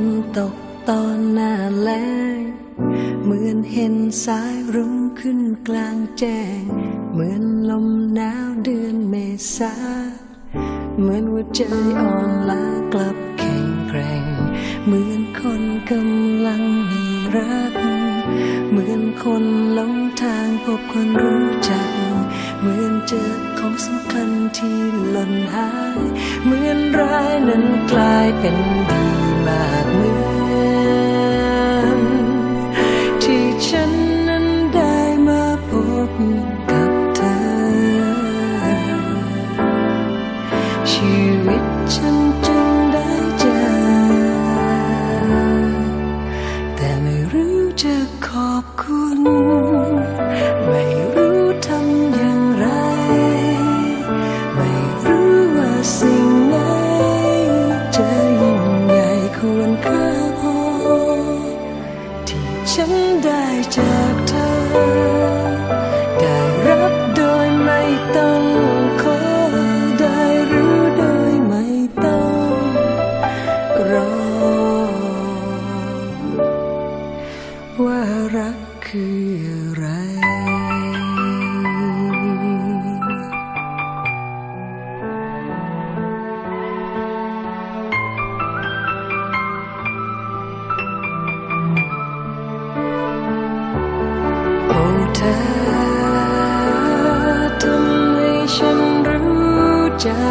นตกตอนหน้าแล้งเหมือนเห็นสายรุ้งขึ้นกลางแจ้ง เหมือนลมหนาวเดือนเมษา เหมือนว่าใจอ่อนล้ากลับแข็งแกร่ง เหมือนคนกำลังมีรัก เหมือนคนหลงทางพบคนรู้จัก เหมือนเจอของสำคัญที่หล่นหาย เหมือนร้ายนั้นกลายเป็นดี Like me.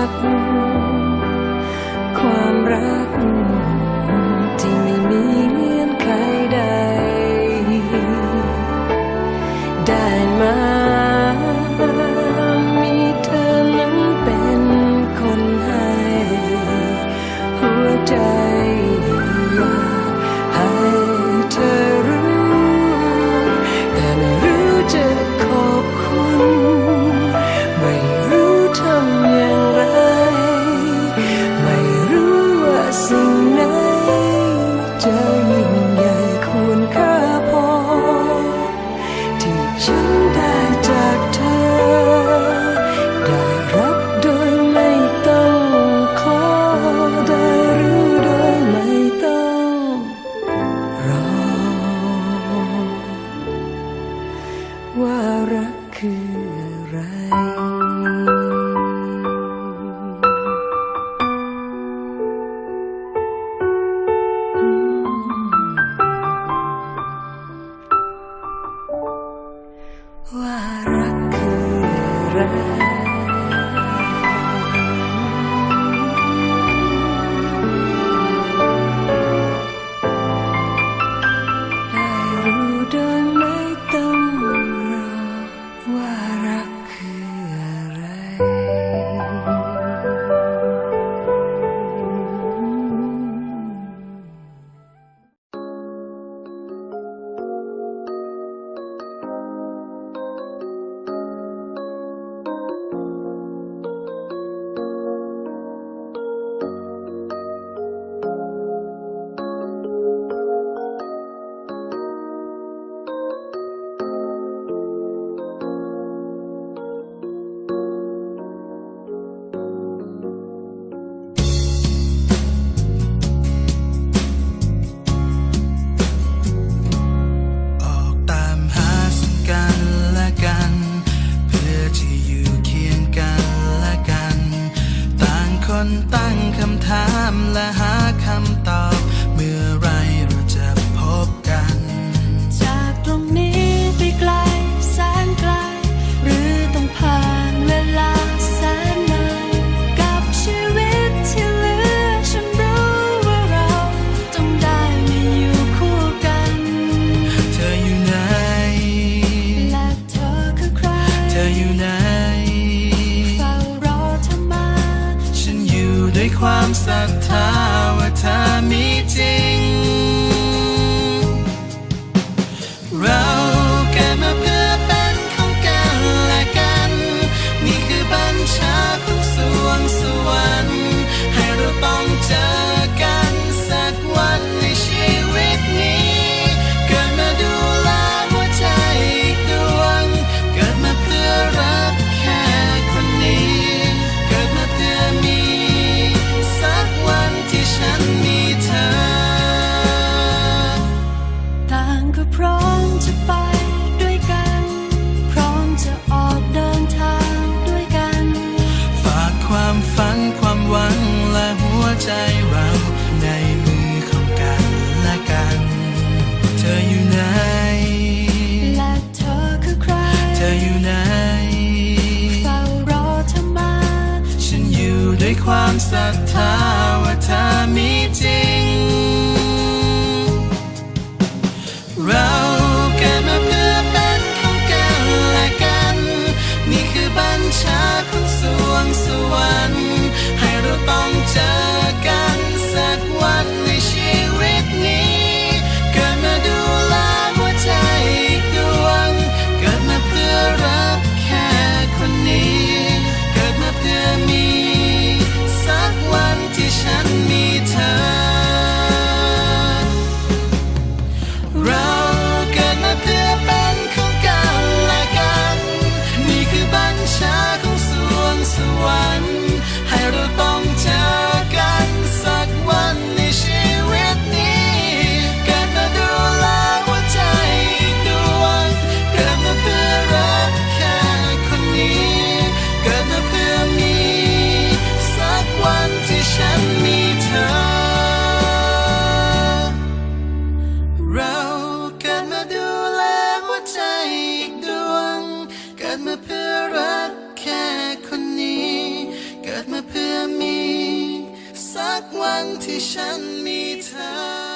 ก ความรัก คืออะไร ว่ารักคืออะไร tower time meeting. ความฝันความหวังและหัวใจเราในมือของกันและกัน เธออยู่ไหนและเธอคือใคร เธออยู่ไหนเฝ้ารอเธอมา ฉันอยู่ด้วยความศรัทธาว่าเธอมีจริง เราเกิดมาเพื่อเป็นของกันและกัน นี่คือบัญชา งสวรรค์ ให้เราต้องเจอ มี สักวันที่ฉันมีเธอ